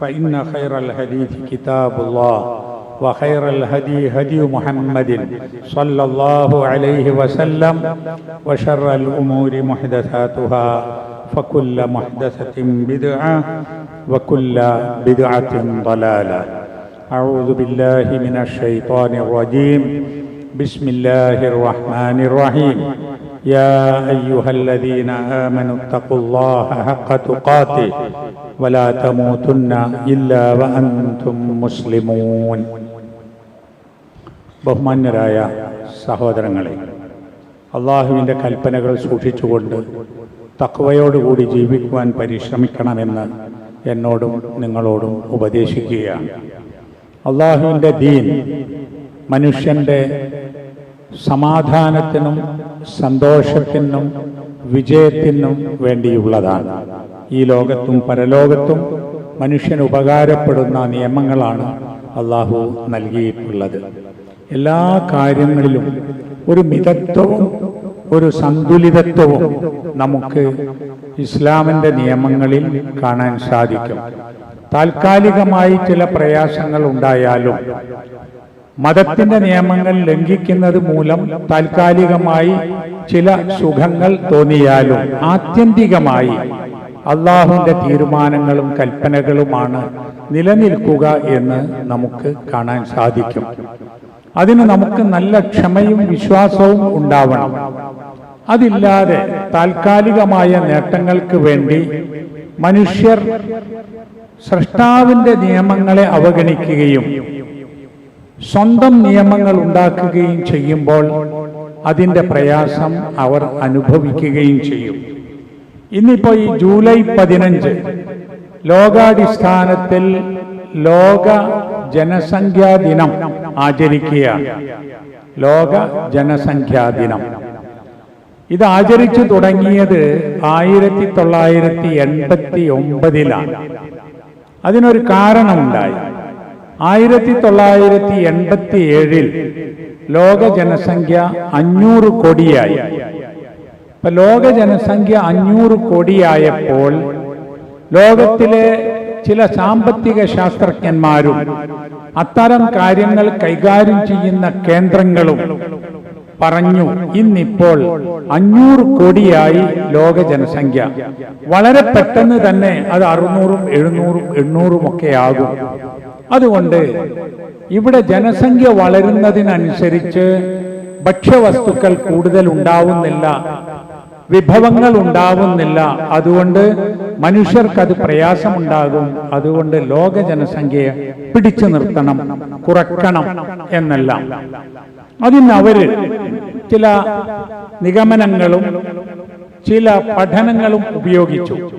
فإن خير الحديث كتاب الله وخير الهدي هدي محمد صلى الله عليه وسلم وشر الأمور محدثاتها فكل محدثة بدعة وكل بدعة ضلالة. أعوذ بالله من الشيطان الرجيم. بسم الله الرحمن الرحيم. يا ايها الذين امنوا اتقوا الله حق تقاته ولا تموتن الا وانتم مسلمون ബഹുമാന്യരായ സഹോദരങ്ങളെ അള്ളാഹുവിൻ്റെ കൽപ്പനകൾ സൂക്ഷിച്ചുകൊണ്ട് തക്വയോടുകൂടി ജീവിക്കുവാൻ പരിശ്രമിക്കണമെന്ന് എന്നോടും നിങ്ങളോടും ഉപദേശിക്കുകയാണ് അള്ളാഹുവിൻ്റെ ദീൻ മനുഷ്യൻ്റെ സമാധാനത്തിനും സന്തോഷത്തിനും വിജയത്തിനും വേണ്ടിയുള്ളതാണ്. ഈ ലോകത്തും പരലോകത്തും മനുഷ്യന് ഉപകാരപ്പെടുന്ന നിയമങ്ങളാണ് അള്ളാഹു നൽകിയിട്ടുള്ളത്. എല്ലാ കാര്യങ്ങളിലും ഒരു മിതത്വവും ഒരു സന്തുലിതത്വവും നമുക്ക് ഇസ്ലാമിന്റെ നിയമങ്ങളിൽ കാണാൻ സാധിക്കും. താൽക്കാലികമായി ചില പ്രയാസങ്ങൾ ഉണ്ടായാലും മതത്തിന്റെ നിയമങ്ങൾ ലംഘിക്കുന്നത് മൂലം താൽക്കാലികമായി ചില സുഖങ്ങൾ തോന്നിയാലും ആത്യന്തികമായി അള്ളാഹുവിന്റെ തീരുമാനങ്ങളും കൽപ്പനകളുമാണ് നിലനിൽക്കുക എന്ന് നമുക്ക് കാണാൻ സാധിക്കും. അതിന് നമുക്ക് നല്ല ക്ഷമയും വിശ്വാസവും ഉണ്ടാവണം. അതില്ലാതെ താൽക്കാലികമായ നേട്ടങ്ങൾക്ക് വേണ്ടി മനുഷ്യർ സൃഷ്ടാവിന്റെ നിയമങ്ങളെ അവഗണിക്കുകയും സ്വന്തം നിയമങ്ങൾ ഉണ്ടാക്കുകയും ചെയ്യുമ്പോൾ അതിന്റെ പ്രയാസം അവർ അനുഭവിക്കുകയും ചെയ്യും. ഇന്നിപ്പോൾ ഈ ജൂലൈ പതിനഞ്ച് ലോകാടിസ്ഥാനത്തിൽ ലോക ജനസംഖ്യാ ദിനം ആചരിക്കുകയാണ്. ലോക ജനസംഖ്യാ ദിനം. ഇത് ആചരിച്ചു തുടങ്ങിയത് ആയിരത്തി തൊള്ളായിരത്തി എൺപത്തി ഒമ്പതിലാണ്. അതിനൊരു കാരണമുണ്ടായി. ആയിരത്തി തൊള്ളായിരത്തി എൺപത്തി ഏഴിൽ ലോക ജനസംഖ്യ അഞ്ഞൂറ് കോടിയായി. ഇപ്പൊ ലോക ജനസംഖ്യ അഞ്ഞൂറ് കോടിയായപ്പോൾ ലോകത്തിലെ ചില സാമ്പത്തിക ശാസ്ത്രജ്ഞന്മാരും അത്തരം കാര്യങ്ങൾ കൈകാര്യം ചെയ്യുന്ന കേന്ദ്രങ്ങളും പറഞ്ഞു ഇന്നിപ്പോൾ അഞ്ഞൂറ് കോടിയായി ലോക ജനസംഖ്യ വളരെ പെട്ടെന്ന് തന്നെ അത് അറുന്നൂറും എഴുന്നൂറും എണ്ണൂറും ഒക്കെ ആകും. അതുകൊണ്ട് ഇവിടെ ജനസംഖ്യ വളരുന്നതിനനുസരിച്ച് ഭക്ഷ്യവസ്തുക്കൾ കൂടുതൽ ഉണ്ടാവുന്നില്ല വിഭവങ്ങൾ ഉണ്ടാവുന്നില്ല. അതുകൊണ്ട് മനുഷ്യർക്കത് പ്രയാസമുണ്ടാകും. അതുകൊണ്ട് ലോക ജനസംഖ്യയെ പിടിച്ചു നിർത്തണം കുറക്കണം എന്നെല്ലാം. അതിന് അവർ ചില നിഗമനങ്ങളും ചില പഠനങ്ങളും ഉപയോഗിച്ചു.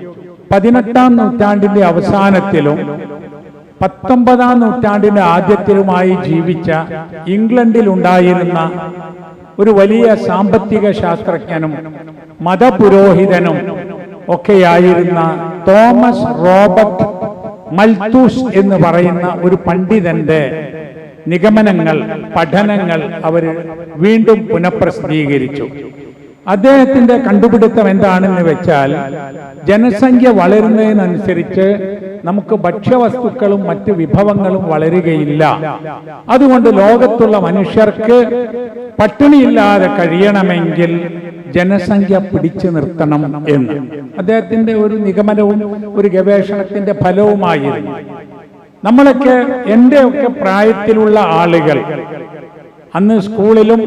പതിനെട്ടാം നൂറ്റാണ്ടിന്റെ അവസാനത്തിലും പത്തൊമ്പതാം നൂറ്റാണ്ടിന്റെ ആദ്യത്തിലുമായി ജീവിച്ച ഇംഗ്ലണ്ടിൽ ഉണ്ടായിരുന്ന ഒരു വലിയ സാമ്പത്തിക ശാസ്ത്രജ്ഞനും മതപുരോഹിതനും ഒക്കെയായിരുന്ന തോമസ് റോബർട്ട് മൽത്തൂസ് എന്ന് പറയുന്ന ഒരു പണ്ഡിതന്റെ നിഗമനങ്ങൾ പഠനങ്ങൾ അവർ വീണ്ടും പുനഃപ്രസിദ്ധീകരിച്ചു. അദ്ദേഹത്തിന്റെ കണ്ടുപിടുത്തം എന്താണെന്ന് വെച്ചാൽ ജനസംഖ്യ വളരുന്നതിനനുസരിച്ച് നമുക്ക് ഭക്ഷ്യവസ്തുക്കളും മറ്റ് വിഭവങ്ങളും വളരുകയില്ല. അതുകൊണ്ട് ലോകത്തുള്ള മനുഷ്യർക്ക് പട്ടിണിയില്ലാതെ കഴിയണമെങ്കിൽ ജനസംഖ്യ പിടിച്ചു നിർത്തണം എന്ന്. അദ്ദേഹത്തിന്റെ ഒരു നിഗമനവും ഒരു ഗവേഷണത്തിന്റെ ഫലവുമായിരുന്നു. നമ്മളൊക്കെ എന്റെ ഒക്കെ പ്രായത്തിലുള്ള ആളുകൾ അന്ന് സ്കൂളിലും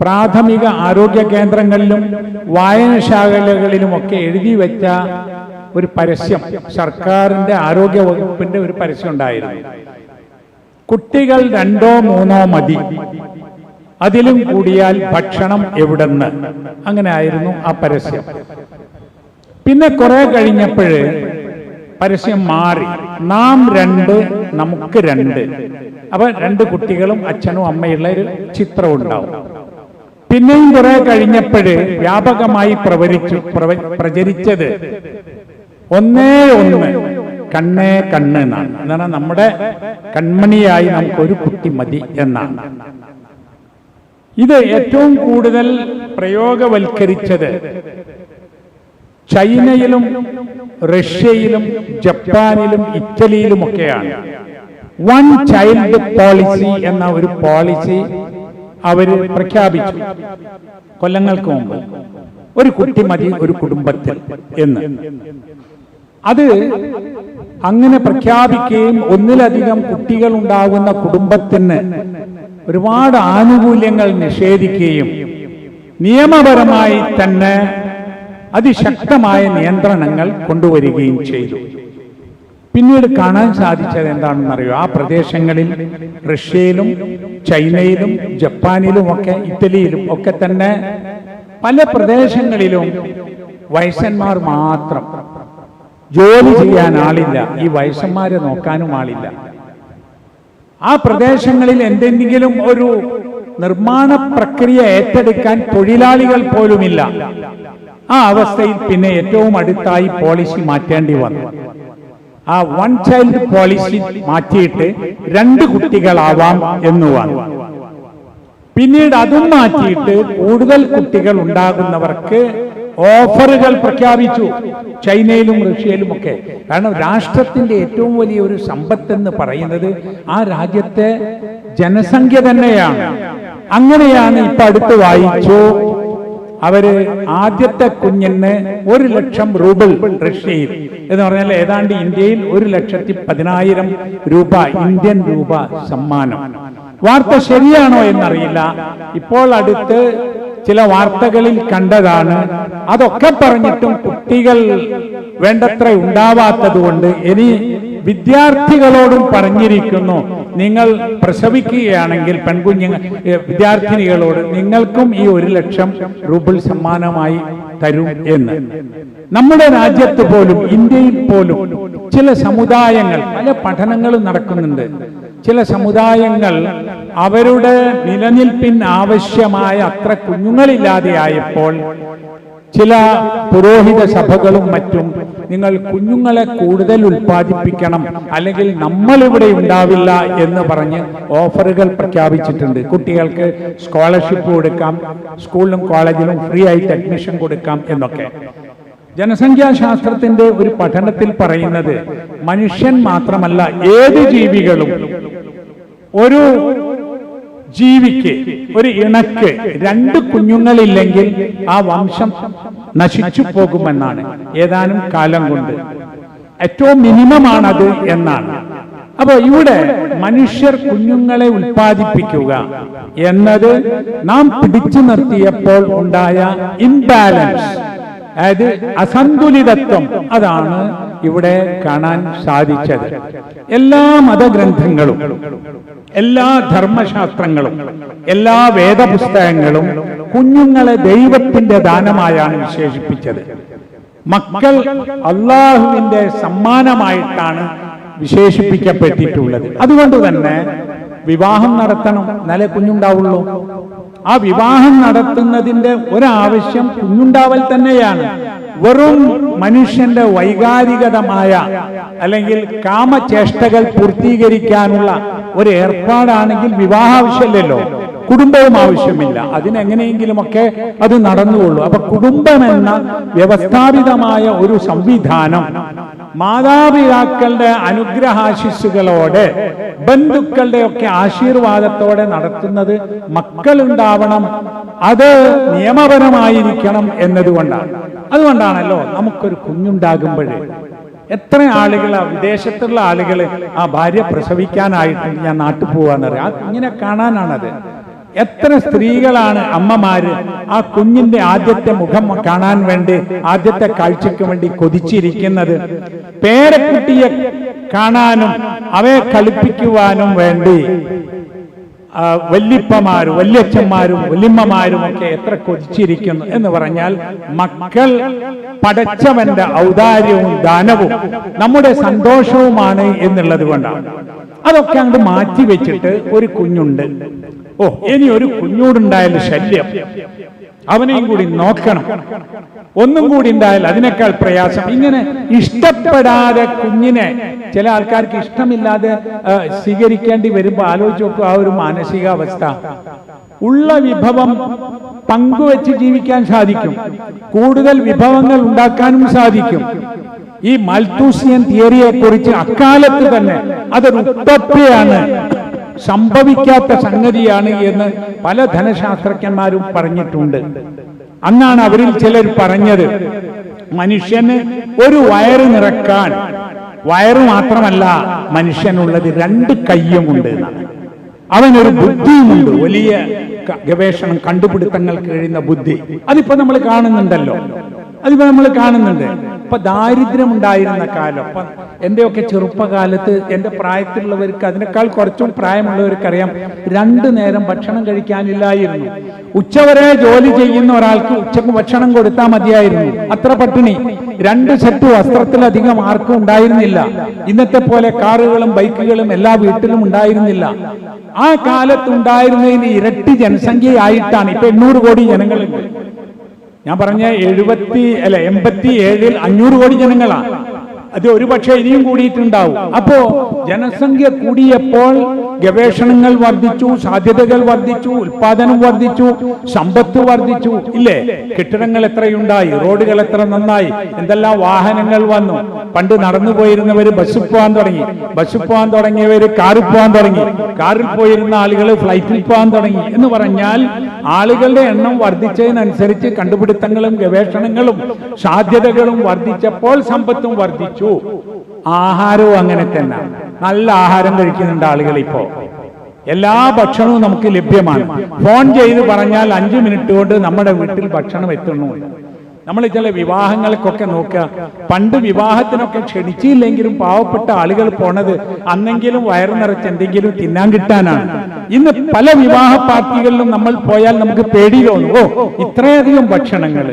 പ്രാഥമിക ആരോഗ്യ കേന്ദ്രങ്ങളിലും വായനശാലകളിലുമൊക്കെ എഴുതി വെച്ച ഒരു പരസ്യം. സർക്കാരിന്റെ ആരോഗ്യ വകുപ്പിന്റെ ഒരു പരസ്യം ഉണ്ടായിരുന്നു. കുട്ടികൾ രണ്ടോ മൂന്നോ മതി. അതിലും കൂടിയാൽ ഭക്ഷണം എവിടെന്ന്. അങ്ങനെ ആയിരുന്നു ആ പരസ്യം. പിന്നെ കുറെ കഴിഞ്ഞപ്പോഴ് പരസ്യം മാറി. നാം രണ്ട് നമുക്ക് രണ്ട്. അപ്പൊ രണ്ട് കുട്ടികളും അച്ഛനും അമ്മയുള്ള ഒരു ചിത്രം ഉണ്ടാവും. പിന്നെയും കുറെ കഴിഞ്ഞപ്പോഴ് വ്യാപകമായി പ്രവരിച്ചു പ്രവ- പ്രചരിച്ചത് ഒന്നേ ഒന്ന്. കണ്ണേ കണ്ണ് എന്നാണ്. എന്നാണ് നമ്മുടെ കൺമണിയായി നമുക്ക് ഒരു കുട്ടി മതി എന്നാണ്. ഇത് ഏറ്റവും കൂടുതൽ പ്രയോഗവൽക്കരിച്ചത് ചൈനയിലും റഷ്യയിലും ജപ്പാനിലും ഇറ്റലിയിലും ഇറ്റലിയിലുമൊക്കെയാണ്. വൺ ചൈൽഡ് പോളിസി എന്ന ഒരു പോളിസി അവർ പ്രഖ്യാപിച്ചു കൊല്ലങ്ങൾക്ക് മുമ്പ്. ഒരു കുട്ടി മതി ഒരു കുടുംബത്തിൽ എന്ന്. അത് അങ്ങനെ പ്രഖ്യാപിക്കുകയും ഒന്നിലധികം കുട്ടികൾ ഉണ്ടാകുന്ന കുടുംബത്തിന് ഒരുപാട് ആനുകൂല്യങ്ങൾ നിഷേധിക്കുകയും നിയമപരമായി തന്നെ അതിശക്തമായ നിയന്ത്രണങ്ങൾ കൊണ്ടുവരികയും ചെയ്തു. പിന്നീട് കാണാൻ സാധിച്ചത് എന്താണെന്നറിയോ? ആ പ്രദേശങ്ങളിൽ റഷ്യയിലും ചൈനയിലും ജപ്പാനിലും ഒക്കെ ഇറ്റലിയിലും ഒക്കെ തന്നെ പല പ്രദേശങ്ങളിലും വയസ്സന്മാർ മാത്രം ജോലി ചെയ്യാൻ ആളില്ല. ഈ വയസ്സന്മാരെ നോക്കാനും ആളില്ല. ആ പ്രദേശങ്ങളിൽ എന്തെങ്കിലും ഒരു നിർമ്മാണ പ്രക്രിയ ഏറ്റെടുക്കാൻ തൊഴിലാളികൾ പോലുമില്ല. ആ അവസ്ഥയിൽ പിന്നെ ഏറ്റവും അടുത്തായി പോളിസി മാറ്റേണ്ടി വന്നു. ആ വൺ ചൈൽഡ് പോളിസി മാറ്റിയിട്ട് രണ്ട് കുട്ടികളാവാം എന്ന് വന്നു. പിന്നീട് അതും മാറ്റിയിട്ട് കൂടുതൽ കുട്ടികൾ ഉണ്ടാകുന്നവർക്ക് ഓഫറുകൾ പ്രഖ്യാപിച്ചു. ചൈനയിലും റഷ്യയിലും ഒക്കെ കാരണം രാഷ്ട്രത്തിന്റെ ഏറ്റവും വലിയ ഒരു സമ്പത്ത് എന്ന് പറയുന്നത് ആ രാജ്യത്തെ ജനസംഖ്യ തന്നെയാണ്. അങ്ങനെയാണ് ഇപ്പൊ അടുത്ത് വായിച്ചു. അവർ ആദ്യത്തെ കുഞ്ഞിന് ഒരു ലക്ഷം റൂബിൾ റഷ്യയിൽ. എന്ന് പറഞ്ഞാൽ ഏതാണ്ട് ഇന്ത്യയിൽ ഒരു ലക്ഷത്തി പതിനായിരം രൂപ ഇന്ത്യൻ രൂപ സമ്മാനം. വാർത്ത ശരിയാണോ എന്നറിയില്ല. ഇപ്പോൾ അടുത്ത് ചില വാർത്തകളിൽ കണ്ടതാണ്. അതൊക്കെ പറഞ്ഞിട്ടും കുട്ടികൾ വേണ്ടത്ര ഉണ്ടാവാത്തത് കൊണ്ട് ഇനി വിദ്യാർത്ഥികളോടും പറഞ്ഞിരിക്കുന്നു. നിങ്ങൾ പ്രസവിക്കുകയാണെങ്കിൽ പെൺകുഞ്ഞുങ്ങൾ ഏ, വിദ്യാർത്ഥിനികളോട് നിങ്ങൾക്കും ഈ ഒരു ലക്ഷം റൂബിൾ സമ്മാനമായി തരും എന്ന്. നമ്മുടെ രാജ്യത്ത് പോലും ഇന്ത്യയിൽ പോലും ചില സമുദായങ്ങൾ പല പഠനങ്ങളും നടക്കുന്നുണ്ട്. ചില സമുദായങ്ങൾ അവരുടെ നിലനിൽപ്പിന് ആവശ്യമായ അത്ര കുഞ്ഞുങ്ങളില്ലാതെയായപ്പോൾ ചില പുരോഹിത സഭകളും മറ്റും നിങ്ങൾ കുഞ്ഞുങ്ങളെ കൂടുതൽ ഉൽപ്പാദിപ്പിക്കണം അല്ലെങ്കിൽ നമ്മൾ ഇവിടെ ഉണ്ടാവില്ല എന്ന് പറഞ്ഞ് ഓഫറുകൾ പ്രഖ്യാപിച്ചിട്ടുണ്ട്. കുട്ടികൾക്ക് സ്കോളർഷിപ്പ് കൊടുക്കാം സ്കൂളിലും കോളേജിലും ഫ്രീ ആയിട്ട് അഡ്മിഷൻ കൊടുക്കാം എന്നൊക്കെ. ജനസംഖ്യാശാസ്ത്രത്തിന്റെ ഒരു പഠനത്തിൽ പറയുന്നത് മനുഷ്യൻ മാത്രമല്ല ഏത് ജീവികളും ഒരു ജീവിക്ക്. ഒരു ഇണക്ക്. രണ്ട് കുഞ്ഞുങ്ങളില്ലെങ്കിൽ ആ വംശം നശിച്ചു പോകുമെന്നാണ്. ഏതാനും കാലം കൊണ്ട്. ഏറ്റവും മിനിമമാണത് എന്നാണ്. അപ്പൊ ഇവിടെ മനുഷ്യർ കുഞ്ഞുങ്ങളെ ഉൽപ്പാദിപ്പിക്കുക എന്നത് നാം പിടിച്ചു നിർത്തിയപ്പോൾ ഉണ്ടായ ഇംബാലൻസ് അതായത് അസന്തുലിതത്വം. അതാണ് ഇവിടെ കാണാൻ സാധിച്ചത്. എല്ലാ മതഗ്രന്ഥങ്ങളും എല്ലാ ധർമ്മശാസ്ത്രങ്ങളും എല്ലാ വേദപുസ്തകങ്ങളും കുഞ്ഞുങ്ങളെ ദൈവത്തിന്റെ ദാനമായാണ് വിശേഷിപ്പിച്ചത്. മക്കൾ അള്ളാഹുവിന്റെ സമ്മാനമായിട്ടാണ് വിശേഷിപ്പിക്കപ്പെട്ടിട്ടുള്ളത്. അതുകൊണ്ട് തന്നെ വിവാഹം നടത്തണം നല്ല കുഞ്ഞുണ്ടാവുള്ളൂ. ആ വിവാഹം നടത്തുന്നതിന്റെ ഒരാവശ്യം കുഞ്ഞുണ്ടാവൽ തന്നെയാണ്. വെറും മനുഷ്യന്റെ വൈകാരികതമായ അല്ലെങ്കിൽ കാമചേഷ്ടകൾ പൂർത്തീകരിക്കാനുള്ള ഒരു ഏർപ്പാടാണെങ്കിൽ വിവാഹ ആവശ്യമില്ലല്ലോ. കുടുംബവും ആവശ്യമില്ല. അതിനെങ്ങനെയെങ്കിലുമൊക്കെ അത് നടന്നുകൊള്ളൂ. അപ്പൊ കുടുംബമെന്ന വ്യവസ്ഥാപിതമായ ഒരു സംവിധാനം മാതാപിതാക്കളുടെ അനുഗ്രഹാശിസ്സുകളോടെ ബന്ധുക്കളുടെ ഒക്കെ ആശീർവാദത്തോടെ നടത്തുന്നത് മക്കളുണ്ടാവണം അത് നിയമപരമായിരിക്കണം എന്നതുകൊണ്ടാണ്. അതുകൊണ്ടാണല്ലോ നമുക്കൊരു കുഞ്ഞുണ്ടാകുമ്പോഴേ എത്ര ആളുകൾ വിദേശത്തുള്ള ആളുകൾ ആ ഭാര്യ പ്രസവിക്കാനായിട്ട് ഞാൻ നാട്ടിൽ പോവാന്ന് പറയാം ആ കുഞ്ഞിനെ കാണാനാണത്. എത്ര സ്ത്രീകളാണ് അമ്മമാര് ആ കുഞ്ഞിന്റെ ആദ്യത്തെ മുഖം കാണാൻ വേണ്ടി ആദ്യത്തെ കാഴ്ചയ്ക്ക് വേണ്ടി കൊതിച്ചിരിക്കുന്നത്? പേരക്കുട്ടിയെ കാണാനും അവയെ കളിപ്പിക്കുവാനും വേണ്ടി വല്യപ്പമാരും വല്യച്ഛന്മാരും വല്യമ്മമാരും ഒക്കെ എത്ര കൊതിച്ചിരിക്കുന്നു എന്ന് പറഞ്ഞാൽ മക്കൾ പടച്ചവന്റെ ഔദാര്യവും ദാനവും നമ്മുടെ സന്തോഷവുമാണ് എന്നുള്ളത് കൊണ്ടാണ്. അതൊക്കെ അങ്ങോട്ട് മാറ്റി വെച്ചിട്ട് ഒരു കുഞ്ഞുണ്ട്. ഓ ഇനി ഒരു കുഞ്ഞോടുണ്ടായാലും ശല്യം. അവനെയും കൂടി നോക്കണം. ഒന്നും കൂടി ഉണ്ടായാൽ അതിനേക്കാൾ പ്രയാസം. ഇങ്ങനെ ഇഷ്ടപ്പെടാതെ കുഞ്ഞിനെ ചില ആൾക്കാർക്ക് ഇഷ്ടമില്ലാതെ സ്വീകരിക്കേണ്ടി വരുമ്പോൾ ആലോചിച്ച് നോക്കുക ആ ഒരു മാനസികാവസ്ഥ. ഉള്ള വിഭവം പങ്കുവെച്ച് ജീവിക്കാൻ സാധിക്കും. കൂടുതൽ വിഭവങ്ങൾ ഉണ്ടാക്കാനും സാധിക്കും. ഈ മൽത്തൂസിയൻ തിയറിയെ കുറിച്ച് അക്കാലത്ത് തന്നെ അതൊരു ഉത്തപ്യയാണ് സംഭവിക്കാത്ത സംഗതിയാണ് എന്ന് പല ധനശാസ്ത്രജ്ഞന്മാരും പറഞ്ഞിട്ടുണ്ട്. അന്നാണ് അവരിൽ ചിലർ പറഞ്ഞത് മനുഷ്യന് ഒരു വയറ് നിറക്കാൻ വയറ് മാത്രമല്ല മനുഷ്യനുള്ളത് രണ്ട് കയ്യുമുണ്ട് എന്നാണ്. അവനൊരു ബുദ്ധിയുമുണ്ട് വലിയ ഗവേഷണം കണ്ടുപിടുത്തങ്ങൾക്ക് കഴിയുന്ന ബുദ്ധി. അതിപ്പോ നമ്മൾ കാണുന്നുണ്ടല്ലോ. അതിപ്പോ നമ്മൾ കാണുന്നുണ്ട്. ഇപ്പൊ ദാരിദ്ര്യം ഉണ്ടായിരുന്ന കാലം. ഇപ്പൊ എന്റെയൊക്കെ ചെറുപ്പകാലത്ത് എന്റെ പ്രായത്തിലുള്ളവർക്ക് അതിനേക്കാൾ കുറച്ചും പ്രായമുള്ളവർക്ക് അറിയാം രണ്ടു നേരം ഭക്ഷണം കഴിക്കാനില്ലായിരുന്നു. ഉച്ചവരെ ജോലി ചെയ്യുന്ന ഒരാൾക്ക് ഉച്ചയ്ക്ക് ഭക്ഷണം കൊടുത്താൽ മതിയായിരുന്നു. അത്ര പട്ടിണി. രണ്ട് സെറ്റ് വസ്ത്രത്തിലധികം ആർക്കും ഉണ്ടായിരുന്നില്ല. ഇന്നത്തെ പോലെ കാറുകളും ബൈക്കുകളും എല്ലാ വീട്ടിലും ഉണ്ടായിരുന്നില്ല. ആ കാലത്ത് ഉണ്ടായിരുന്നതിന് ഇരട്ടി ജനസംഖ്യയായിട്ടാണ് ഇപ്പൊ എണ്ണൂറ് കോടി ജനങ്ങളുണ്ട്. ഞാൻ പറഞ്ഞ എഴുപത്തി അല്ല എൺപത്തി ഏഴിൽ അഞ്ഞൂറ് കോടി ജനങ്ങളാണ് അത് ഒരു പക്ഷേ ഇനിയും കൂടിയിട്ടുണ്ടാവും. അപ്പോ ജനസംഖ്യ കൂടിയപ്പോൾ ഗവേഷണങ്ങൾ വർദ്ധിച്ചു സാധ്യതകൾ വർദ്ധിച്ചു ഉൽപാദനം വർദ്ധിച്ചു സമ്പത്ത് വർദ്ധിച്ചു. ഇല്ലേ? കെട്ടിടങ്ങൾ എത്രയുണ്ടായി? റോഡുകൾ എത്ര നന്നായി? എന്തെല്ലാം വാഹനങ്ങൾ വന്നു? പണ്ട് നടന്നു പോയിരുന്നവർ ബസ്സിൽ പോകാൻ തുടങ്ങി. ബസ്സിൽ പോകാൻ തുടങ്ങിയവര് കാറിൽ പോകാൻ തുടങ്ങി. കാറിൽ പോയിരുന്ന ആളുകൾ ഫ്ലൈറ്റിൽ പോകാൻ തുടങ്ങി. എന്ന് പറഞ്ഞാൽ ആളുകളുടെ എണ്ണം വർദ്ധിച്ചതിനനുസരിച്ച് കണ്ടുപിടുത്തങ്ങളും ഗവേഷണങ്ങളും സാധ്യതകളും വർദ്ധിച്ചപ്പോൾ സമ്പത്തും വർദ്ധിച്ചു. ആഹാരവും അങ്ങനെ തന്നെ. നല്ല ആഹാരം കഴിക്കുന്നുണ്ട് ആളുകൾ ഇപ്പോ. എല്ലാ ഭക്ഷണവും നമുക്ക് ലഭ്യമാണ്. ഫോൺ ചെയ്ത് പറഞ്ഞാൽ അഞ്ചു മിനിറ്റ് കൊണ്ട് നമ്മുടെ വീട്ടിൽ ഭക്ഷണം എത്തുന്നു. നമ്മൾ ചില വിവാഹങ്ങൾക്കൊക്കെ നോക്കുക. പണ്ട് വിവാഹത്തിനൊക്കെ ക്ഷണിച്ചില്ലെങ്കിലും പാവപ്പെട്ട ആളുകൾ പോണത് അന്നെങ്കിലും വയറു നിറച്ച് എന്തെങ്കിലും തിന്നാൻ കിട്ടാനാണ്. ഇന്ന് പല വിവാഹ പാർട്ടികളിലും നമ്മൾ പോയാൽ നമുക്ക് പേടി തോന്നും ഓ ഇത്രയധികം ഭക്ഷണങ്ങൾ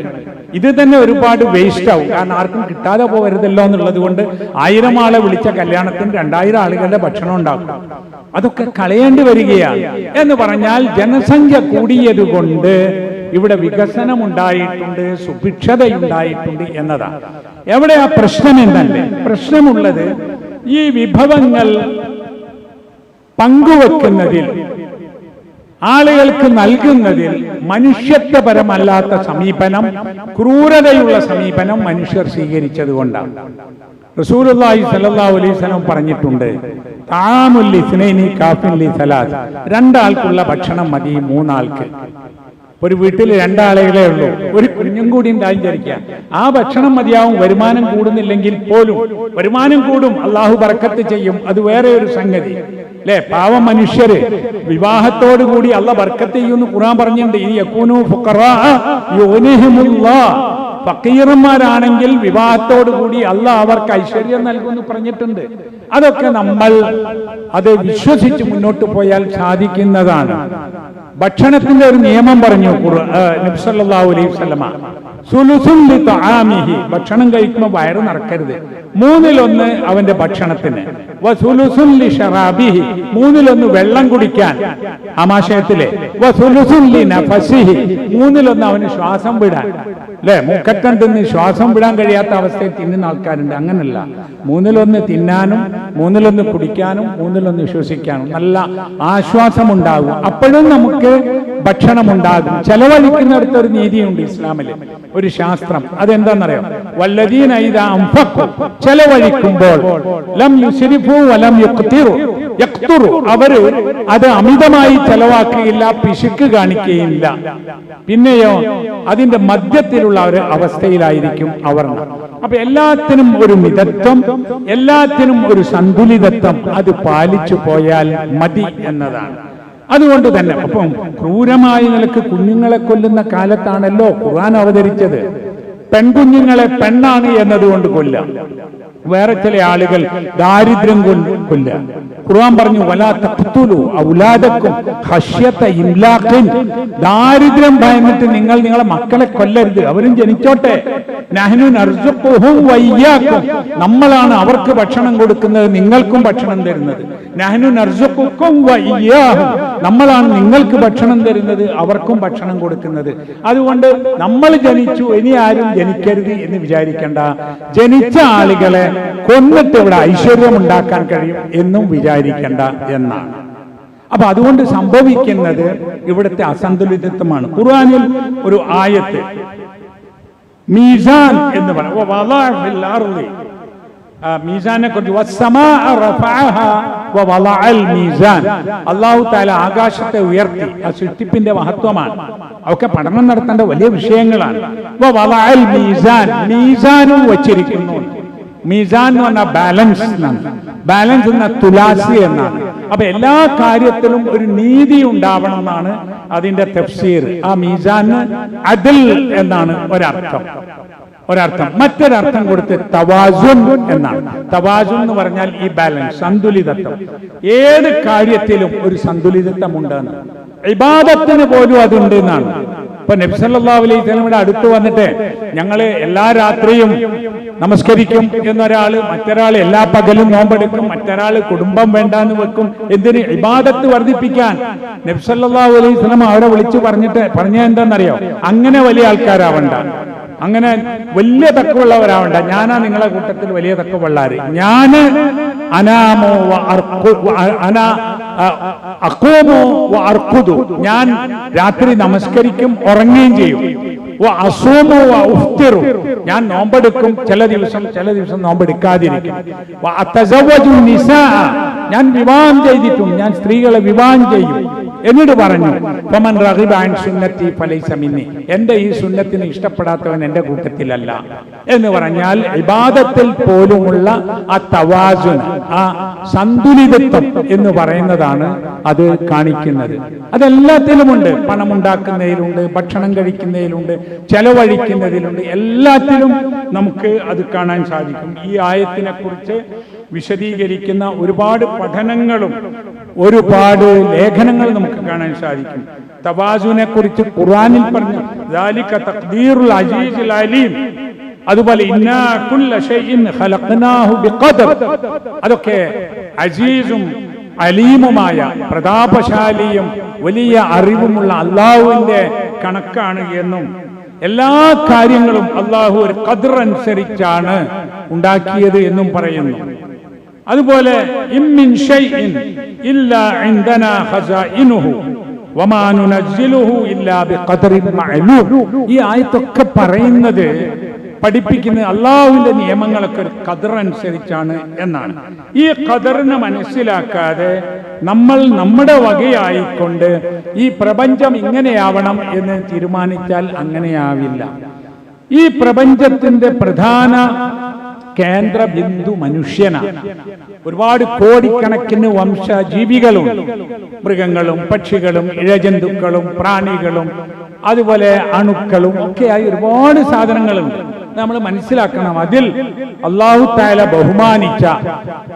ഇത് തന്നെ ഒരുപാട് വേസ്റ്റ് ആവും. കാരണം ആർക്കും കിട്ടാതെ പോകരുതല്ലോ എന്നുള്ളത് കൊണ്ട് ആയിരം ആളെ വിളിച്ച കല്യാണത്തിന് രണ്ടായിരം ആളുകളുടെ ഭക്ഷണം ഉണ്ടാകും അതൊക്കെ കളയേണ്ടി വരികയാണ്. എന്ന് പറഞ്ഞാൽ ജനസംഖ്യ കൂടിയത് കൊണ്ട് ഇവിടെ വികസനം ഉണ്ടായിട്ടുണ്ട് സുഭിക്ഷതയുണ്ടായിട്ടുണ്ട് എന്നതാണ് എവിടെ ആ പ്രശ്നം എന്നല്ലേ പ്രശ്നമുള്ളത് ഈ വിഭവങ്ങൾ പങ്കുവെക്കുന്നതിൽ ആളുകൾക്ക് നൽകുന്നതിൽ മനുഷ്യത്വപരമല്ലാത്ത സമീപനം ക്രൂരതയുള്ള സമീപനം മനുഷ്യർ സ്വീകരിച്ചത് കൊണ്ടാണ് അലൈഹി വസല്ലം പറഞ്ഞിട്ടുണ്ട് താമുല്ലി ഇസ്നൈനി കാഫിൻ ലി രണ്ടാൾക്കുള്ള ഭക്ഷണം മതി മൂന്നാൾക്ക്. ഒരു വീട്ടിൽ രണ്ടാളുകളെ ഉള്ളൂ. ഒരു കുഞ്ഞും കൂടി ഉണ്ടായി വിചാരിക്കുക ആ ഭക്ഷണം മതിയാവും വരുമാനം കൂടുന്നില്ലെങ്കിൽ പോലും. വരുമാനം കൂടും അള്ളാഹു ബർക്കത്ത് ചെയ്യും. അത് വേറെ ഒരു സംഗതി. അല്ലെ? പാവ മനുഷ്യര് വിവാഹത്തോടു കൂടി അള്ള ബർക്കത്ത് ചെയ്യുമെന്ന് ഖുറാൻ പറഞ്ഞിട്ടുണ്ട്. ഫക്കീറന്മാരാണെങ്കിൽ വിവാഹത്തോടു കൂടി അല്ല അവർക്ക് ഐശ്വര്യം നൽകുമെന്ന് പറഞ്ഞിട്ടുണ്ട്. അതൊക്കെ നമ്മൾ അത് വിശ്വസിച്ച് മുന്നോട്ട് പോയാൽ സാധിക്കുന്നതാണ്. ഭക്ഷണത്തിന്റെ ഒരു നിയമം പറഞ്ഞു ഖുർ- നബി സല്ലല്ലാഹു അലൈഹി ലി ഭക്ഷണം കഴിക്കുമ്പോൾ വയറ് നിറക്കരുത്. മൂന്നിലൊന്ന് അവന്റെ ഭക്ഷണത്തിന്. മൂന്നിലൊന്ന് വെള്ളം കുടിക്കാൻ ആമാശയത്തിലെ. മൂന്നിലൊന്ന് അവന് ശ്വാസം വിടാൻ. അല്ലെ? മുക്കറ്റം തിന്ന് ശ്വാസം വിടാൻ കഴിയാത്ത അവസ്ഥയിൽ തിന്നുന്ന ആൾക്കാരുണ്ട്. അങ്ങനല്ല. മൂന്നിലൊന്ന് തിന്നാനും മൂന്നിലൊന്ന് കുടിക്കാനും മൂന്നിലൊന്ന് ശ്വസിക്കാനും നല്ല ആശ്വാസം ഉണ്ടാകും അപ്പോഴും നമുക്ക് ഭക്ഷണം ഉണ്ടാകും ചെലവഴിക്കുന്നിടത്ത് ഒരു നീതിയുണ്ട് ഇസ്ലാമിൽ ഒരു ശാസ്ത്രം. അതെന്താണെന്നറിയോ അൻഫഖു ചെലവഴിക്കുമ്പോൾ അവർ അത് അമിതമായി ചെലവാക്കുകയില്ല പിശുക്ക് കാണിക്കുകയില്ല. പിന്നെയോ അതിന്റെ മധ്യത്തിലുള്ള ഒരു അവസ്ഥയിലായിരിക്കും അവർ. അപ്പൊ എല്ലാത്തിനും ഒരു മിതത്വം എല്ലാത്തിനും ഒരു സന്തുലിതത്വം. അത് പാലിച്ചു പോയാൽ മതി എന്നതാണ്. അതുകൊണ്ട് തന്നെ അപ്പം ക്രൂരമായി നിലയ്ക്ക് കുഞ്ഞുങ്ങളെ കൊല്ലുന്ന കാലത്താണല്ലോ ഖുർആൻ അവതരിച്ചത്. പെൺകുഞ്ഞുങ്ങളെ പെണ്ണാണ് എന്നതുകൊണ്ട് കൊല്ല. വേറെ ചില ആളുകൾ ദാരിദ്ര്യം കൊണ്ട് കൊല്ല. ഖുർആൻ പറഞ്ഞു വലാ ഇംലാഖിൻ. ദാരിദ്ര്യം ഭയന്നിട്ട് നിങ്ങൾ നിങ്ങളെ മക്കളെ കൊല്ലരുത്. അവരും ജനിച്ചോട്ടെ. നഹ്നു നർസുഖുഹും നമ്മളാണ് അവർക്ക് ഭക്ഷണം കൊടുക്കുന്നത് നിങ്ങൾക്കും ഭക്ഷണം തരുന്നത്. നഹ്നു നർസുഖുക്കും വയ്യാഹും നമ്മളാണ് നിങ്ങൾക്ക് ഭക്ഷണം തരുന്നത് അവർക്കും ഭക്ഷണം കൊടുക്കുന്നത്. അതുകൊണ്ട് നമ്മൾ ജനിച്ചു ഇനി ആരും ജനിക്കരുത് എന്ന് വിചാരിക്കേണ്ട. ജനിച്ച ആളുകളെ കൊന്നിട്ട് ഇവിടെ ഐശ്വര്യം ഉണ്ടാക്കാൻ കഴിയും എന്നും വിചാരിക്കേണ്ട എന്നാണ്. അപ്പൊ അതുകൊണ്ട് സംഭവിക്കുന്നത് ഇവിടുത്തെ അസന്തുലിതത്വമാണ്. ഖുർആനിൽ ഒരു ആയത്ത് മീസാൻ എന്ന് പറയും. മീസാനെ കുറിച്ച് അള്ളാഹു താല ആകാശത്തെ ഉയർത്തി. ആ സൃഷ്ടിപ്പിന്റെ മഹത്വമാണ്. അതൊക്കെ പഠനം നടത്തേണ്ട വലിയ വിഷയങ്ങളാണ്. മീസാൻ. മീസാനും വച്ചിരിക്കുന്നു. മീസാൻ എന്ന് ബാലൻസ് എന്നാണ്. ബാലൻസ് എന്ന തുലാസി എന്നാണ്. അപ്പൊ എല്ലാ കാര്യത്തിലും ഒരു നീതി ഉണ്ടാവണം എന്നാണ് അതിന്റെ തഫ്സീർ. ആ മീസാന് അതിൽ എന്നാണ് ഒരർത്ഥം. ഒരർത്ഥം. മറ്റൊരർത്ഥം കൊടുത്ത് തവാസുൻ എന്നാണ്. തവാസുൻ എന്ന് പറഞ്ഞാൽ ഈ ബാലൻസ് സന്തുലിതത്വം. ഏത് കാര്യത്തിലും ഒരു സന്തുലിതത്വം ഉണ്ടെന്ന് ഇബാദത്തിന് പോലും അതുണ്ട് എന്നാണ്. ഇപ്പൊ നബ്സല്ലാ അലൈഹി അടുത്ത് വന്നിട്ട് ഞങ്ങൾ എല്ലാ രാത്രിയും നമസ്കരിക്കും എന്നൊരാൾ മറ്റൊരാൾ എല്ലാ പകലും നോമ്പെടുക്കും മറ്റൊരാൾ കുടുംബം വേണ്ടാന്ന് വെക്കും. എന്തിന്? ഇബാദത്ത് വർദ്ധിപ്പിക്കാൻ. നബ്സല്ലാ അലൈഹി സ്വലം അവരെ വിളിച്ചു പറഞ്ഞിട്ട് പറഞ്ഞ എന്താണെന്നറിയോ? അങ്ങനെ വലിയ ആൾക്കാരാവണ്ട. അങ്ങനെ വലിയ തക്കവുള്ളവരാവണ്ട. ഞാനാ നിങ്ങളെ കൂട്ടത്തിൽ വലിയ തക്കവുള്ളാര്. ഞാൻ അനാമോ അനാ അക്കോമോ അർക്കുതു ഞാൻ രാത്രി നമസ്കരിക്കും ഉറങ്ങുകയും ചെയ്യും. ഞാൻ നോമ്പെടുക്കും ചില ദിവസം ചില ദിവസം നോമ്പെടുക്കാതിരിക്കും. ഞാൻ വിവാഹം ചെയ്തിട്ടും ഞാൻ സ്ത്രീകളെ വിവാഹം ചെയ്യും. എന്നിട്ട് പറഞ്ഞു സുന്നത്തി ഫലൈസ മിന്നി. എന്റെ ഈ സുന്നത്തിന് ഇഷ്ടപ്പെടാത്തവൻ എന്റെ കൂട്ടത്തിലല്ല എന്ന് പറഞ്ഞാൽ ഇബാദത്തിൽ പോലുമുള്ള ആ തവാസുൻ ആ സന്തുലിതത്വം എന്ന് പറയുന്നതാണ് അത് കാണിക്കുന്നത്. അതെല്ലാത്തിലുമുണ്ട്. പണം ഉണ്ടാക്കുന്നതിലുണ്ട് ഭക്ഷണം കഴിക്കുന്നതിലുണ്ട് ചെലവഴിക്കുന്നതിലുണ്ട്. എല്ലാത്തിലും നമുക്ക് അത് കാണാൻ സാധിക്കും. ഈ ആയത്തിനെ കുറിച്ച് വിശദീകരിക്കുന്ന ഒരുപാട് പഠനങ്ങളും ഒരുപാട് ലേഖനങ്ങൾ നമുക്ക് കാണാൻ സാധിക്കും. തവാസുവിനെ കുറിച്ച് ഖുറാനിൽ പറഞ്ഞു ദാലിക തഖ്ദീറുൽ അസീസുൽ അലീം. അതുപോലെ അതൊക്കെ അജീസും അലീമുമായ പ്രതാപശാലിയും വലിയ അറിവുമുള്ള അള്ളാഹുവിന്റെ കണക്കാണ് എന്നും എല്ലാ കാര്യങ്ങളും അള്ളാഹു ഒരു കതിർ അനുസരിച്ചാണ് ഉണ്ടാക്കിയത് എന്നും പറയുന്നു. അതുപോലെ ഈ ആയത്തൊക്കെ പറയുന്നത് പഠിപ്പിക്കുന്നത് അള്ളാഹുവിന്റെ നിയമങ്ങളൊക്കെ ഒരു കതർ അനുസരിച്ചാണ് എന്നാണ്. ഈ ഖദറിനെ മനസ്സിലാക്കാതെ നമ്മൾ നമ്മുടെ വകയായിക്കൊണ്ട് ഈ പ്രപഞ്ചം ഇങ്ങനെയാവണം എന്ന് തീരുമാനിച്ചാൽ അങ്ങനെയാവില്ല. ഈ പ്രപഞ്ചത്തിന്റെ പ്രധാന കേന്ദ്ര ബിന്ദു മനുഷ്യനാണ് ഒരുപാട് കോടിക്കണക്കിന് വംശജീവികളും മൃഗങ്ങളും പക്ഷികളും ഇഴജന്തുക്കളും പ്രാണികളും അതുപോലെ അണുക്കളും ഒക്കെയായി ഒരുപാട് സാധനങ്ങളുണ്ട്. നമ്മൾ മനസ്സിലാക്കണം. അതിൽ അള്ളാഹു താല ബഹുമാനിച്ച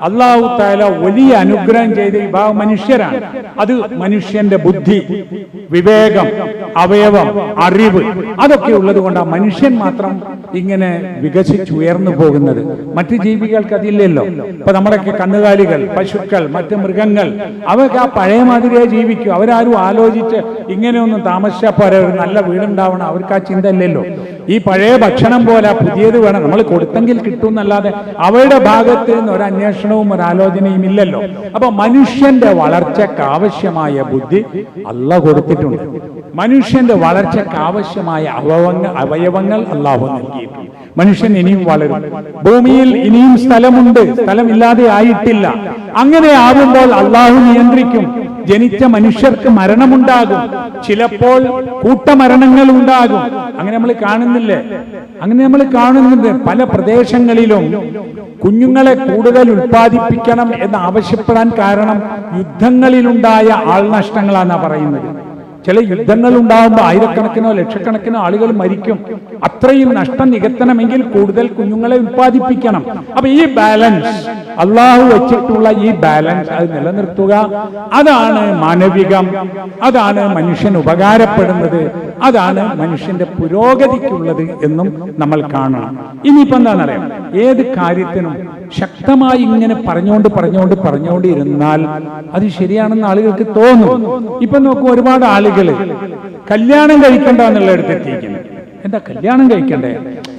അള്ളാഹു താല വലിയ അനുഗ്രഹം ചെയ്ത വിഭാഗം മനുഷ്യരാണ്. അത് മനുഷ്യന്റെ ബുദ്ധി വിവേകം അവയവം അറിവ് അതൊക്കെ ഉള്ളത് കൊണ്ടാണ് മനുഷ്യൻ മാത്രം ഇങ്ങനെ വികസിച്ചുയർന്നു പോകുന്നത്. മറ്റ് ജീവികൾക്ക് അതില്ലല്ലോ. ഇപ്പൊ നമ്മുടെയൊക്കെ കന്നുകാലികൾ പശുക്കൾ മറ്റ് മൃഗങ്ങൾ അവർക്ക് ആ പഴയ മാതിരിയെ ജീവിക്കും. അവരാരും ആലോചിച്ച് ഇങ്ങനെയൊന്നും താമസിച്ചാൽ ഒരു നല്ല വീടുണ്ടാവണം. അവർക്ക് ആ ചിന്ത ഇല്ലല്ലോ. ഈ പഴയ ഭക്ഷണം പോലെ പുതിയത് വേണം. നമ്മൾ കൊടുത്തെങ്കിൽ കിട്ടും എന്നല്ലാതെ അവരുടെ ഭാഗത്ത് നിന്ന് ഒരു അന്വേഷണവും ഒരു ആലോചനയും ഇല്ലല്ലോ. അപ്പൊ മനുഷ്യന്റെ വളർച്ചയ്ക്ക് ആവശ്യമായ ബുദ്ധി അല്ല കൊടുത്തിട്ടുണ്ട്. മനുഷ്യന്റെ വളർച്ചയ്ക്ക് ആവശ്യമായ അവയവങ്ങൾ അവയവങ്ങൾ അള്ളാഹു നൽകിയിട്ടുണ്ട്. മനുഷ്യൻ ഇനിയും വളരും. ഭൂമിയിൽ ഇനിയും സ്ഥലമുണ്ട്. സ്ഥലമില്ലാതെ ആയിട്ടില്ല. അങ്ങനെ ആവുമ്പോൾ അള്ളാഹു നിയന്ത്രിക്കും. ജനിച്ച മനുഷ്യർക്ക് മരണമുണ്ടാകും. ചിലപ്പോൾ കൂട്ടമരണങ്ങൾ ഉണ്ടാകും. അങ്ങനെ നമ്മൾ കാണുന്നില്ലേ? അങ്ങനെ നമ്മൾ കാണുന്നുണ്ട് പല പ്രദേശങ്ങളിലും കുഞ്ഞുങ്ങളെ കൂടുതൽ ഉൽപ്പാദിപ്പിക്കണം എന്ന് ആവശ്യപ്പെടാൻ കാരണം യുദ്ധങ്ങളിലുണ്ടായ ആൾനഷ്ടങ്ങളാണ് പറയുന്നത്. ചില യുദ്ധങ്ങൾ ഉണ്ടാകുമ്പോൾ ആയിരക്കണക്കിനോ ലക്ഷക്കണക്കിനോ ആളുകൾ മരിക്കും. അത്രയും നഷ്ടം നികത്തണമെങ്കിൽ കൂടുതൽ കുഞ്ഞുങ്ങളെ ഉൽപ്പാദിപ്പിക്കണം. അപ്പൊ ഈ ബാലൻസ് അള്ളാഹു വെച്ചിട്ടുള്ള ഈ ബാലൻസ് അത് നിലനിർത്തുക. അതാണ് മാനവികം. അതാണ് മനുഷ്യൻ ഉപകാരപ്പെടുന്നത്. അതാണ് മനുഷ്യന്റെ പുരോഗതിക്കുള്ളത് എന്നും നമ്മൾ കാണണം. ഇനിയിപ്പോ എന്താണെന്നറിയാം? ഏത് കാര്യത്തിനും ശക്തമായി ഇങ്ങനെ പറഞ്ഞുകൊണ്ട് പറഞ്ഞുകൊണ്ട് പറഞ്ഞുകൊണ്ട് ഇരുന്നാൽ അത് ശരിയാണെന്ന് ആളുകൾക്ക് തോന്നും. ഇപ്പൊ നോക്കൂ ഒരുപാട് ആളുകൾ കല്യാണം കഴിക്കണ്ട എന്നുള്ള എത്തിയിരിക്കുന്നു എന്താ കല്യാണം കഴിക്കണ്ടേ?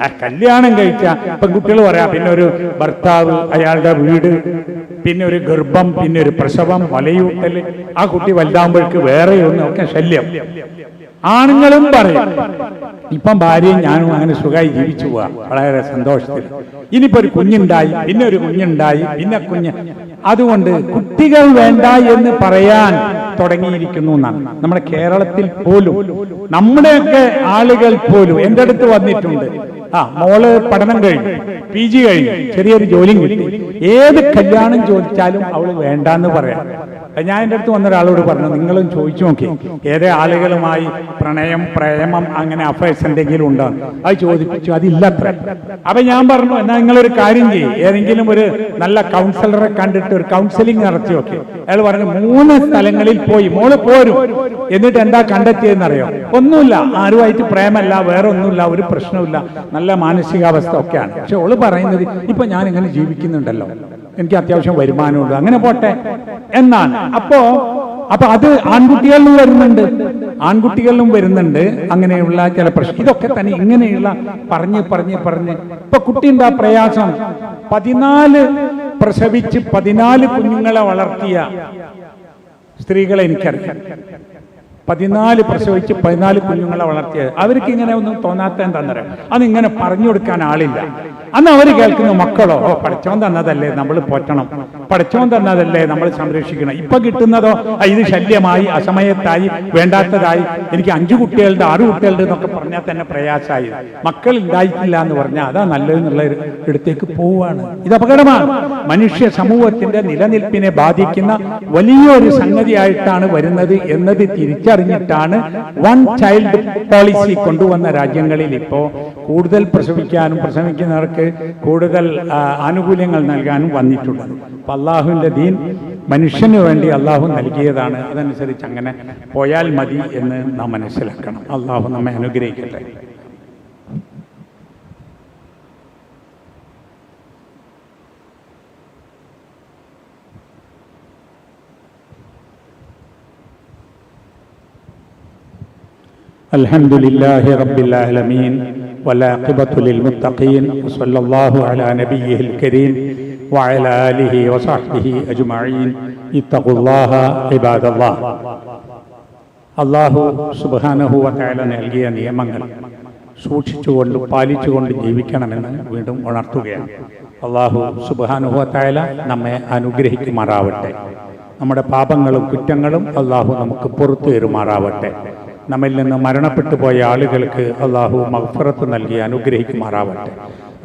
ആ കല്യാണം കഴിച്ച പെൺകുട്ടികൾ പറയാ പിന്നെ ഒരു ഭർത്താവ് അയാളുടെ വീട് പിന്നെ ഒരു ഗർഭം പിന്നെ ഒരു പ്രസവം വലയൂട്ടൽ. ആ കുട്ടി വലുതാകുമ്പോഴേക്ക് വേറെ ഒന്നും ഒക്കെ ശല്യം. ആണുങ്ങളും പറയും. ഇപ്പം ഭാര്യയും ഞാനും അങ്ങനെ സുഖമായി ജീവിച്ചു പോവാ. വളരെ സന്തോഷത്തിൽ. ഇനിയിപ്പോ ഒരു കുഞ്ഞുണ്ടായി പിന്നെ ഒരു കുഞ്ഞുണ്ടായി പിന്നെ കുഞ്ഞ്. അതുകൊണ്ട് കുട്ടികൾ വേണ്ട എന്ന് പറയാൻ തുടങ്ങിയിരിക്കുന്നു എന്നാണ്. നമ്മുടെ കേരളത്തിൽ പോലും നമ്മുടെയൊക്കെ ആളുകൾ പോലും എന്റെ അടുത്ത് വന്നിട്ടുണ്ട്. ആ മോൾ പഠനം കഴിഞ്ഞു പി ജി കഴിഞ്ഞു ചെറിയൊരു ജോലിയും കിട്ടി. ഏത് കല്യാണം ചോദിച്ചാലും അവൾ വേണ്ടാന്ന് പറയാം. ഞാൻ എന്റെ അടുത്ത് വന്ന ഒരാളോട് പറഞ്ഞു നിങ്ങളും ചോദിച്ചു നോക്കി ഏതേ ആളുകളുമായി പ്രണയം പ്രേമം അങ്ങനെ അഫയേഴ്സ് എന്തെങ്കിലും ഉണ്ടോ? അത് ചോദിപ്പിച്ചു അതില്ല അപ്പൊ ഞാൻ പറഞ്ഞു എന്നാ നിങ്ങളൊരു കാര്യം ചെയ്യും ഏതെങ്കിലും ഒരു നല്ല കൗൺസിലറെ കണ്ടിട്ട് ഒരു കൗൺസിലിംഗ് നടത്തി നോക്കി. അയാൾ പറഞ്ഞു മൂന്ന് സ്ഥലങ്ങളിൽ പോയി മോൾ പോരും. എന്നിട്ട് എന്താ കണ്ടെത്തിയെന്നറിയോ ഒന്നുമില്ല ആരുമായിട്ട് പ്രേമല്ല വേറെ ഒന്നുമില്ല ഒരു പ്രശ്നമില്ല നല്ല മാനസികാവസ്ഥ ഒക്കെയാണ്. പക്ഷെ ഓൾ പറയുന്നത് ഇപ്പൊ ഞാൻ ഇങ്ങനെ ജീവിക്കുന്നുണ്ടല്ലോ. എനിക്ക് അത്യാവശ്യം വരുമാനമുണ്ട്. അങ്ങനെ പോട്ടെ. എന്നാണ് അപ്പോ അപ്പൊ അത് ആൺകുട്ടികളിലും വരുന്നുണ്ട്. ആൺകുട്ടികളിലും വരുന്നുണ്ട്. അങ്ങനെയുള്ള ചില പ്രശ്നം. ഇതൊക്കെ തന്നെ ഇങ്ങനെയുള്ള പറഞ്ഞ് പറഞ്ഞ് പറഞ്ഞ്. ഇപ്പൊ കുട്ടിന്റെ ആ പ്രയാസം. പതിനാല് പ്രസവിച്ച് പതിനാല് കുഞ്ഞുങ്ങളെ വളർത്തിയ സ്ത്രീകളെ എനിക്കറിയാം. പതിനാല് പ്രസവിച്ച് പതിനാല് കുഞ്ഞുങ്ങളെ വളർത്തിയത്. അവർക്ക് ഇങ്ങനെ ഒന്നും തോന്നാത്ത എന്താണെന്നറിയാം അതിങ്ങനെ പറഞ്ഞു കൊടുക്കാൻ ആളില്ല. അന്ന് അവർ കേൾക്കുന്നു മക്കളോ ഓ പഠിച്ചോൻ തന്നതല്ലേ നമ്മൾ പോറ്റണം? പഠിച്ചോൻ തന്നതല്ലേ നമ്മൾ സംരക്ഷിക്കണം? ഇപ്പൊ കിട്ടുന്നതോ? ഇത് ശല്യമായി അസമയത്തായി വേണ്ടാത്തതായി. എനിക്ക് അഞ്ചു കുട്ടികളുടെ ആറ് കുട്ടികളുടെ എന്നൊക്കെ പറഞ്ഞാൽ തന്നെ പ്രയാസമായി. മക്കൾ ഉണ്ടായിട്ടില്ല എന്ന് പറഞ്ഞാൽ അതാ നല്ലതെന്നുള്ള ഇടത്തേക്ക് പോവുകയാണ് ഇത് അപകടമാണ്. മനുഷ്യ സമൂഹത്തിന്റെ നിലനിൽപ്പിനെ ബാധിക്കുന്ന വലിയൊരു സംഗതിയായിട്ടാണ് വരുന്നത് എന്നത് തിരിച്ചറിഞ്ഞിട്ടാണ് വൺ ചൈൽഡ് പോളിസി കൊണ്ടുവന്ന രാജ്യങ്ങളിൽ ഇപ്പോ കൂടുതൽ പ്രസവിക്കാനും പ്രസവിക്കുന്നവർക്ക് കൂടുതൽ ആ, ആനുകൂല്യങ്ങൾ നൽകാനും വന്നിട്ടുള്ളത് അപ്പൊ അള്ളാഹുവിന്റെ ദീൻ മനുഷ്യന് വേണ്ടി അള്ളാഹു നൽകിയതാണ് അതനുസരിച്ച് അങ്ങനെ പോയാൽ മതി എന്ന് നാം മനസ്സിലാക്കണം അള്ളാഹു നമ്മെ അനുഗ്രഹിക്കട്ടെ الحمد لله رب العالمين والعاقبة للمتقين وصلى الله على نبيه الكريم وعلى آله وصحبه أجمعين اتقوا الله عباد الله അള്ളാഹു സുബാനഹുവ തയാല നൽകിയ നിയമങ്ങൾ സൂക്ഷിച്ചുകൊണ്ട് പാലിച്ചുകൊണ്ട് ജീവിക്കണമെന്ന് വീണ്ടും ഉണർത്തുകയാണ് അള്ളാഹു സുബാനുഹുവ തയാല നമ്മെ അനുഗ്രഹിക്കുമാറാവട്ടെ നമ്മുടെ പാപങ്ങളും കുറ്റങ്ങളും അള്ളാഹു നമുക്ക് പുറത്തു തരുമാറാവട്ടെ നമ്മിൽ നിന്ന് മരണപ്പെട്ടു പോയ ആളുകൾക്ക് അള്ളാഹു മഗ്ഫറത്ത് നൽകി അനുഗ്രഹിക്കുമാറാവട്ടെ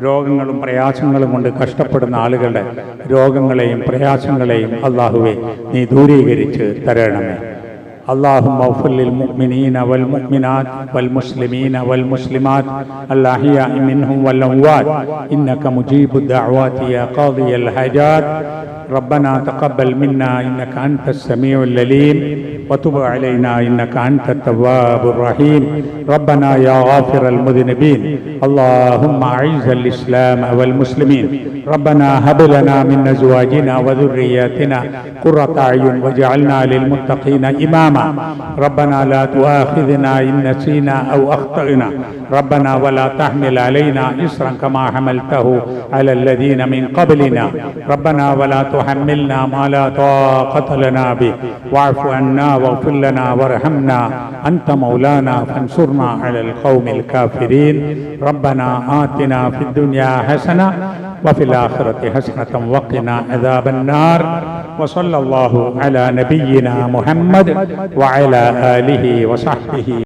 രോഗങ്ങളും പ്രയാസങ്ങളും കൊണ്ട് കഷ്ടപ്പെടുന്ന ആളുകളുടെ രോഗങ്ങളെയും പ്രയാസങ്ങളെയും അള്ളാഹുവെ നീ ദൂരീകരിച്ച് തരണമേ اللهم اغفر للمؤمنين والمؤمنات والمسلمين والمسلمات الأحياء منهم والأموات إنك مجيب الدعوات يا قاضي الحاجات ربنا تقبل منا إنك أنت السميع العليم وتب علينا إنك أنت التواب الرحيم ربنا يا غافر المذنبين اللهم أعز الإسلام والمسلمين ربنا هب لنا من أزواجنا وذرياتنا قرة أعين واجعلنا للمتقين إماما ربنا لا تؤاخذنا إن نسينا أو أخطأنا ربنا ولا تحمل علينا إصرا كما حملته على الذين من قبلنا ربنا ولا تحملنا ما لا طاقة لنا به. واعف عنا واغفر لنا وارحمنا. أنت مولانا فانصرنا على القوم الكافرين. ربنا آتنا في الدنيا حسنة وفي الآخرة حسنة وقنا عذاب النار. وصلى الله على نبينا محمد وعلى آله وصحبه